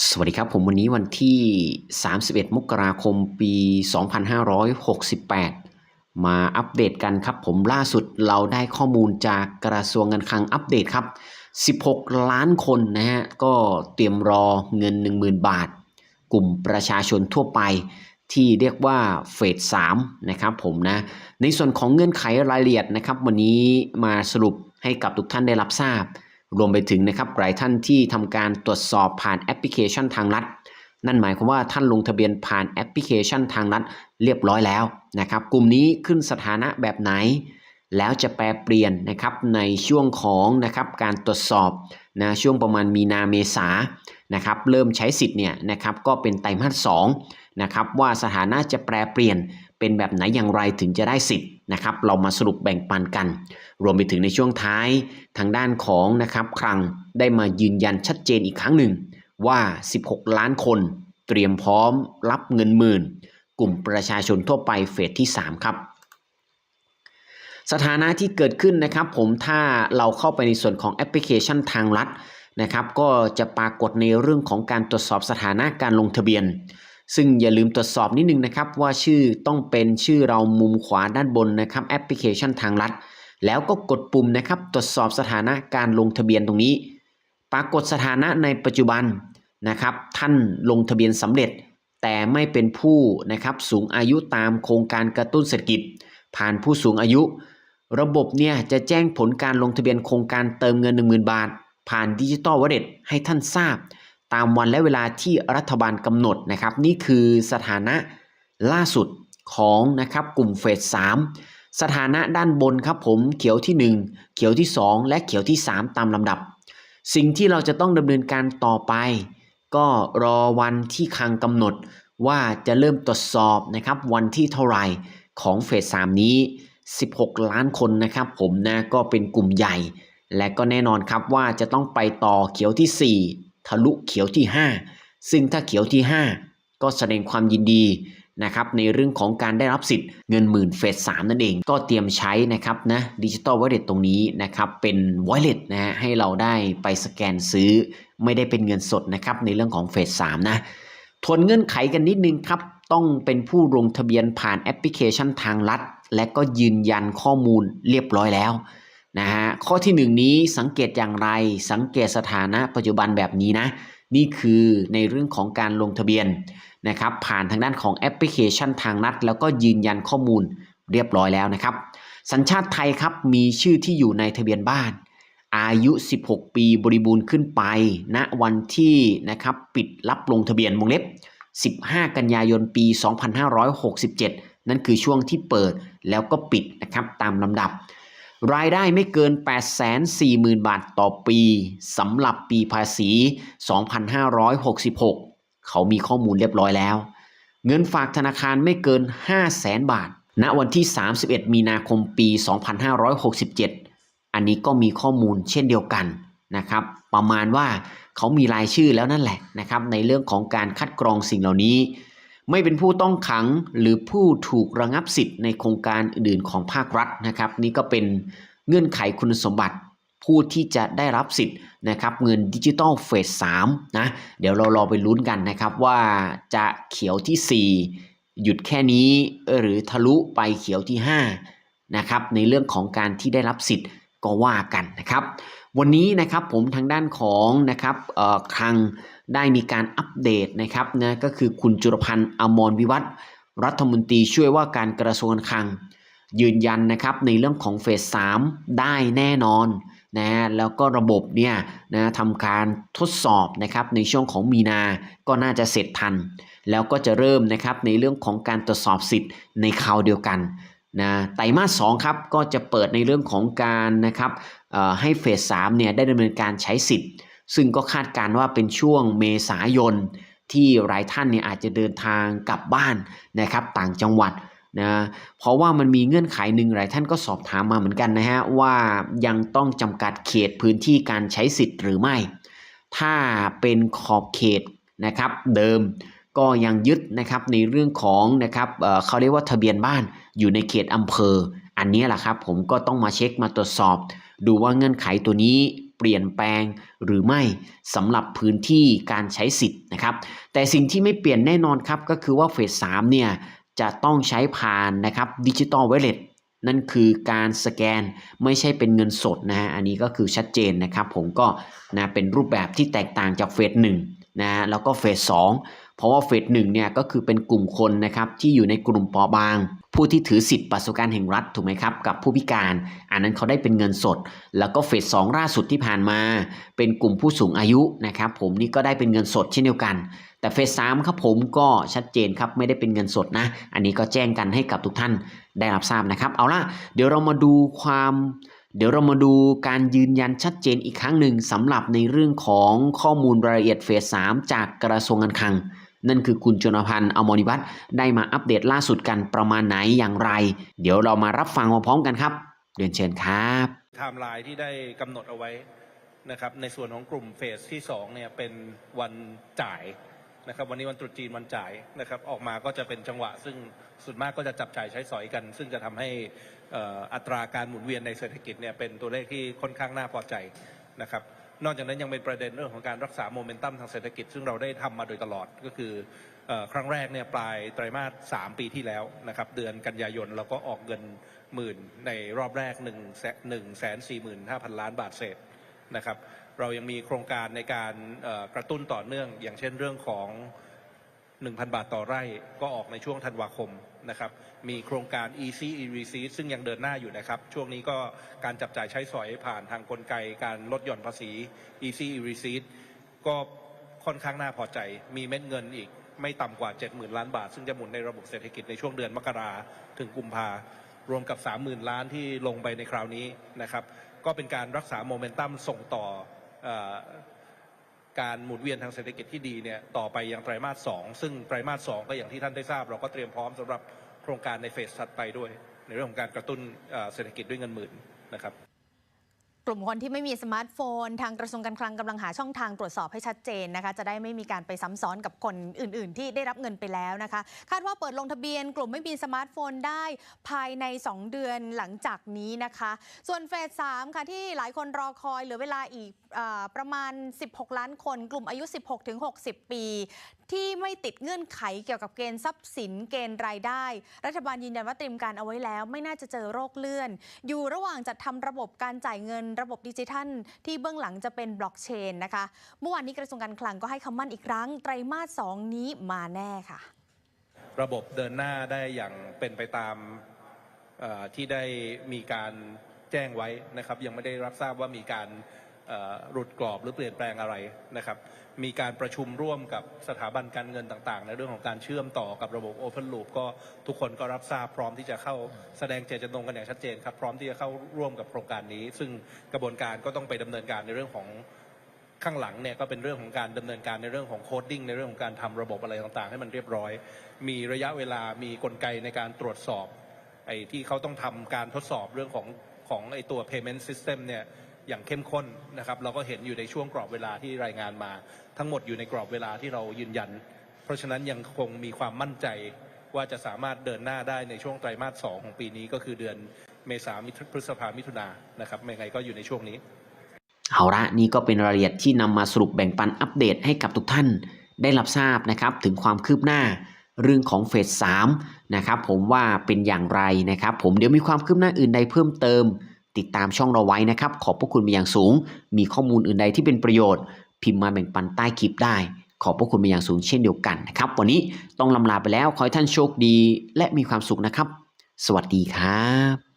สวัสดีครับผมวันนี้วันที่ 31 มกราคมปี 2568 มาอัปเดตกันครับ ผมล่าสุดเราได้ข้อมูลจากกระทรวงเงินคลังอัปเดตครับ 16 ล้านคนนะฮะก็เตรียมรอเงิน 10,000 บาท กลุ่มประชาชนทั่วไปที่เรียกว่าเฟส3นะครับผมนะ ในส่วนของเงื่อนไขรายละเอียดนะครับ วันนี้มาสรุปให้กับทุกท่านได้รับทราบ รวมไปถึงนะครับหลายท่านที่ทำการตรวจสอบผ่านแอปพลิเคชันทางรัฐนั่นหมายความว่าท่านลงทะเบียนผ่านแอปพลิเคชันทางรัฐเรียบร้อยแล้วนะครับกลุ่มนี้ขึ้นสถานะแบบไหน แล้วจะแปลเปลี่ยนนะครับในช่วงของนะครับการตรวจสอบนะช่วงประมาณมีนาเมษานะครับเริ่มใช้สิทธิ์เนี่ยนะครับก็เป็นไตรมาสสองนะครับว่าสถานะจะแปลเปลี่ยน เป็นแบบไหนอย่างไรถึงจะได้สิทธิ์นะครับ เรามาสรุปแบ่งปันกัน รวมไปถึงในช่วงท้ายทางด้านของนะครับคลังได้มายืนยันชัดเจนอีกครั้งหนึ่งว่า 16 ล้านคนเตรียมพร้อมรับเงินหมื่น กลุ่มประชาชนทั่วไปเฟสที่ 3 ครับ สถานะที่เกิดขึ้นนะครับ ผมถ้าเราเข้าไปในส่วนของแอปพลิเคชันทางรัฐนะครับ ก็จะปรากฏในเรื่องของการตรวจสอบสถานะการลงทะเบียน ซึ่งอย่าลืมตรวจสอบนิดนึงนะครับว่าชื่อต้องเป็นชื่อเรามุมขวาด้านบนนะครับแอปพลิเคชันทางรัฐแล้วก็กดปุ่มนะครับตรวจสอบสถานะการลงทะเบียนตรงนี้ ปรากฏสถานะในปัจจุบันนะครับท่านลงทะเบียนสำเร็จ แต่ไม่เป็นผู้นะครับสูงอายุตามโครงการกระตุ้นเศรษฐกิจ ผ่านผู้สูงอายุ ระบบเนี่ยจะแจ้งผลการลงทะเบียนโครงการเติมเงิน 10,000 บาท ผ่านดิจิตอลวอลเล็ตให้ท่านทราบ ตามวันและเวลาที่รัฐบาลกำหนดนะครับ นี่คือสถานะล่าสุดของนะครับกลุ่มเฟส3สถานะด้านบนครับผมเขียวที่ 1 เขียวที่ 2 และเขียวที่ 3 ตามลำดับ สิ่งที่เราจะต้องดำเนินการต่อไป ก็รอวันที่คังกำหนดว่าจะเริ่มตรวจสอบนะครับวันที่เท่าไหร่ของเฟส3นี้ 16 ล้านคนนะครับผมนะก็เป็นกลุ่มใหญ่ และก็แน่นอนครับว่าจะต้องไปต่อเขียวที่ 4 ทะลุเขียวที่ 5 ซึ่งถ้าเขียวที่ 5 ก็แสดงความยินดีนะครับในเรื่องของการได้รับสิทธิ์เงินหมื่นเฟส3นั่นเอง ก็เตรียมใช้นะครับนะดิจิตอลวอลเล็ตตรงนี้นะครับเป็นวอลเล็ตนะฮะให้เราได้ไปสแกนซื้อ ไม่ได้เป็นเงินสดนะครับในเรื่องของเฟส3นะทวนเงื่อนไขกันนิดนึงครับ ต้องเป็นผู้ลงทะเบียนผ่านแอปพลิเคชันทางรัฐและก็ยืนยันข้อมูลเรียบร้อยแล้ว นะฮะข้อที่1นี้สังเกตอย่างไรสังเกตสถานะปัจจุบันแบบนี้นะ นี่คือในเรื่องของการลงทะเบียนนะครับผ่านทางด้านของแอปพลิเคชันทางรัฐแล้วก็ยืนยันข้อมูลเรียบร้อยแล้วนะครับ สัญชาติไทยครับมีชื่อที่อยู่ในทะเบียนบ้าน อายุ 16 ปีบริบูรณ์ขึ้นไปณนะวันที่นะครับปิดรับลงทะเบียนวงเล็บ 15 กันยายนปี 2567 นั่นคือช่วงที่เปิดแล้วก็ปิดนะครับตามลำดับ รายได้ไม่เกิน 840,000 บาทต่อปีสำหรับปีภาษี 2566 เขามีข้อมูลเรียบร้อยแล้ว เงินฝากธนาคารไม่เกิน 500,000 บาท ณ วันที่ 31 มีนาคมปี 2567 อันนี้ก็มีข้อมูลเช่นเดียวกันนะครับ ประมาณว่าเขามีรายชื่อแล้วนั่นแหละนะครับ ในเรื่องของการคัดกรองสิ่งเหล่านี้ ไม่เป็นผู้ต้องขังหรือผู้ถูกระงับสิทธิ์ในโครงการอื่นของภาครัฐนะครับ นี่ก็เป็นเงื่อนไขคุณสมบัติผู้ที่จะได้รับสิทธิ์นะครับเงินดิจิตอลเฟส3นะเดี๋ยวเรารอไปลุ้นกันนะครับว่าจะเขียวที่ 4 หยุดแค่นี้หรือทะลุไปเขียวที่5นะครับในเรื่องของการที่ได้รับสิทธิ์ก็ว่ากันนะครับ วันนี้นะครับผมทางด้านของนะครับคลังได้มีการอัปเดตนะครับนะก็คือคุณจุรพันธ์อมรวิวัฒรัฐมนตรีช่วยว่าการกระทรวงการคลัง ยืนยันนะครับในเรื่องของเฟส 3 ได้แน่นอนนะแล้วก็ระบบเนี่ยนะทำการทดสอบนะครับในช่วงของมีนา ก็น่าจะเสร็จทัน แล้วก็จะเริ่มนะครับในเรื่องของการตรวจสอบสิทธิ์ในคราวเดียวกัน นะไตรมาสสครับก็จะเปิดในเรื่องของการนะครับให้เฟส3เนี่ยได้ดำเนินการใช้สิทธิ์ ซึ่งก็คาดการว่าเป็นช่วงเมษายน ที่หลายท่านเนี่ยอาจจะเดินทางกลับบ้านนะครับต่างจังหวัดนะเพราะว่ามันมีเงื่อนไขหนึ่งหลายท่านก็สอบถามมาเหมือนกันนะฮะว่ายังต้องจำกัดเขตพื้นที่การใช้สิทธิ์หรือไม่ ถ้าเป็นขอบเขตนะครับเดิม ก็ยังยึดนะครับในเรื่องของนะครับเขาเรียกว่าทะเบียนบ้านอยู่ในเขตอำเภอ อันนี้แหละครับผมก็ต้องมาเช็คมาตรวจสอบ ดูว่าเงื่อนไขตัวนี้เปลี่ยนแปลงหรือไม่สำหรับพื้นที่การใช้สิทธิ์นะครับแต่สิ่งที่ไม่เปลี่ยนแน่นอนครับก็คือว่าเฟส3เนี่ยจะต้องใช้ผ่านนะครับดิจิตอล w ว l เลตนั่นคือการสแกนไม่ใช่เป็นเงินสดนะฮะอันนี้ก็คือชัดเจนนะครับผมก็นะเป็นรูปแบบที่แตกต่างจากเฟส1นะฮะแล้วก็เฟส2 เพราะว่าเฟส1เนี่ยก็คือเป็นกลุ่มคนนะครับที่อยู่ในกลุ่มปราะบาง ผู้ที่ถือสิทธิ์บัตรสวัสดิการแห่งรัฐถูกไหมครับกับผู้พิการ อันนั้นเขาได้เป็นเงินสด แล้วก็เฟสสองล่าสุดที่ผ่านมา เป็นกลุ่มผู้สูงอายุนะครับผมนี่ก็ได้เป็นเงินสดเช่นเดียวกัน แต่เฟสสามครับผมก็ชัดเจนครับไม่ได้เป็นเงินสดนะ อันนี้ก็แจ้งกันให้กับทุกท่านได้รับทราบนะครับ เอาล่ะเดี๋ยวเรามาดูความเดี๋ยวเรามาดูการยืนยันชัดเจนอีกครั้งหนึ่งสำหรับในเรื่องของข้อมูลรายละเอียดเฟสสามจากกระทรวงการคลัง นั่นคือคุณจนพันธ์อมริวัตรได้มาอัปเดตล่าสุดกันประมาณไหนอย่างไร เดี๋ยวเรามารับฟังพร้อมกันครับเรียนเชิญครับไทม์ไลน์ที่ได้กำหนดเอาไว้นะครับในส่วนของกลุ่มเฟสที่2เนี่ยเป็นวันจ่ายนะครับวันนี้วันตรุษจีนวันจ่ายนะครับออกมาก็จะเป็นจังหวะ ซึ่งส่วนมากก็จะจับจ่ายใช้สอยกัน ซึ่งจะทำให้อัตราการหมุนเวียนในเศรษฐกิจเนี่ยเป็นตัวเลขที่ค่อนข้างน่าพอใจนะครับ นอกจากนั้นยังเป็นประเด็นเรื่องของการรักษาโมเมนตัมทางเศรษฐกิจ ซึ่งเราได้ทำมาโดยตลอดก็คืออครั้งแรกเนี่ยปลายไตรมาส3ปีที่แล้วนะครับเดือนกันยายนเราก็ออกเงินหมื่นในรอบแรก1นึ่งหนึ่งแสนสี่หมื่นห้าพันล้านบาทเศษนะครับเรายังมีโครงการในการกระตุ้นต่อเนื่อง อย่างเช่นเรื่องของ 1,000 บาทต่อไร่ก็ออกในช่วงธันวาคมนะครับ มีโครงการ EC e receipt ซึ่งยังเดินหน้าอยู่นะครับ ช่วงนี้ก็การจับจ่ายใช้สอยผ่านทางกลไกการลดหย่อนภาษี EC e receipt ก็ค่อนข้างน่าพอใจ มีเม็ดเงินอีกไม่ต่ำกว่า 70,000 ล้านบาท ซึ่งจะหมุนในระบบเศรษฐกิจในช่วงเดือนมกราถึงกุมภารวมกับ 30,000 ล้านที่ลงไปในคราวนี้นะครับ ก็เป็นการรักษาโมเมนตัมส่งต่ออ การหมุนเวียนทางเศรษฐกิจที่ดีเนี่ยต่อไปยังไตรมาสสองซึ่งไตรมาสสองก็อย่างที่ท่านได้ทราบ เราก็เตรียมพร้อมสำหรับโครงการในเฟสถัดไปด้วย ในเรื่องของการกระตุ้นเศรษฐกิจด้วยเงินหมื่นนะครับ กลุ่มคนที่ไม่มีสมาร์ทโฟน ทางกระทรวงการคลังกำลังหาช่องทางตรวจสอบให้ชัดเจนนะคะ จะได้ไม่มีการไปซ้ำซ้อนกับคนอื่น ๆ ที่ได้รับเงินไปแล้วนะคะ คาดว่าเปิดลงทะเบียน กลุ่มไม่มีสมาร์ทโฟนได้ภายใน 2 เดือนหลังจากนี้นะคะ ส่วนเฟส3ค่ะที่หลายคนรอคอยเหลือเวลาอีกอประมาณ 16 ล้านคน กลุ่มอายุ 16-60 ปี ที่ไม่ติดเงื่อนไขเกี่ยวกับเกณฑ์ทรัพย์สินเกณฑ์รายได้ รัฐบาลยืนยันว่าเตรียมการเอาไว้แล้ว ไม่น่าจะเจอโรคเลื่อน อยู่ระหว่างจัดทำระบบการจ่ายเงิน ระบบดิจิทัล ที่เบื้องหลังจะเป็นบล็อกเชนนะคะเมื่อวานนี้กระทรวงการคลังก็ให้คำมั่นอีกครั้งไตรมาส 2 นี้มาแน่ค่ะ ระบบเดินหน้าได้อย่างเป็นไปตามที่ได้มีการแจ้งไว้นะครับ ยังไม่ได้รับทราบว่ามีการ หลุดกรอบหรือเปลี่ยนแปลงอะไรนะครับ มีการประชุมร่วมกับสถาบันการเงินต่างๆ ในเรื่องของการเชื่อมต่อกับระบบ Open Loop ก็ทุกคนก็รับทราบพร้อมที่จะเข้าแสดงเจตจำนงกันอย่างชัดเจนครับ พร้อมที่จะเข้าร่วมกับโครงการนี้ ซึ่งกระบวนการก็ต้องไปดำเนินการในเรื่องของข้างหลังเนี่ยก็เป็นเรื่องของการดำเนินการในเรื่องของโคดดิ้งในเรื่องของการทำระบบอะไรต่างๆ ให้มันเรียบร้อย มีระยะเวลามีกลไกในการตรวจสอบไอ้ที่เขาต้องทำการทดสอบเรื่องของของไอ้ตัว payment system เนี่ย อย่างเข้มข้นนะครับ เราก็เห็นอยู่ในช่วงกรอบเวลาที่รายงานมา ทั้งหมดอยู่ในกรอบเวลาที่เรายืนยัน เพราะฉะนั้นยังคงมีความมั่นใจว่าจะสามารถเดินหน้าได้ในช่วงไตรมาสสองของปีนี้ก็คือเดือนเมษาพฤษภามิถุนานะครับไม่ไงก็อยู่ในช่วงนี้ เอาละนี่ก็เป็นรายละเอียดที่นำมาสรุปแบ่งปันอัปเดตให้กับทุกท่านได้รับทราบนะครับถึงความคืบหน้าเรื่องของเฟส3นะครับผมว่าเป็นอย่างไรนะครับ ผมเดี๋ยวมีความคืบหน้าอื่นใดเพิ่มเติม ติดตามช่องเราไว้นะครับ ขอบพระคุณเป็นอย่างสูง มีข้อมูลอื่นใดที่เป็นประโยชน์ พิมพ์มาแบ่งปันใต้คลิปได้ ขอบพระคุณเป็นอย่างสูงเช่นเดียวกันนะครับ วันนี้ต้องลำลาไปแล้ว ขอให้ท่านโชคดี และมีความสุขนะครับ สวัสดีครับ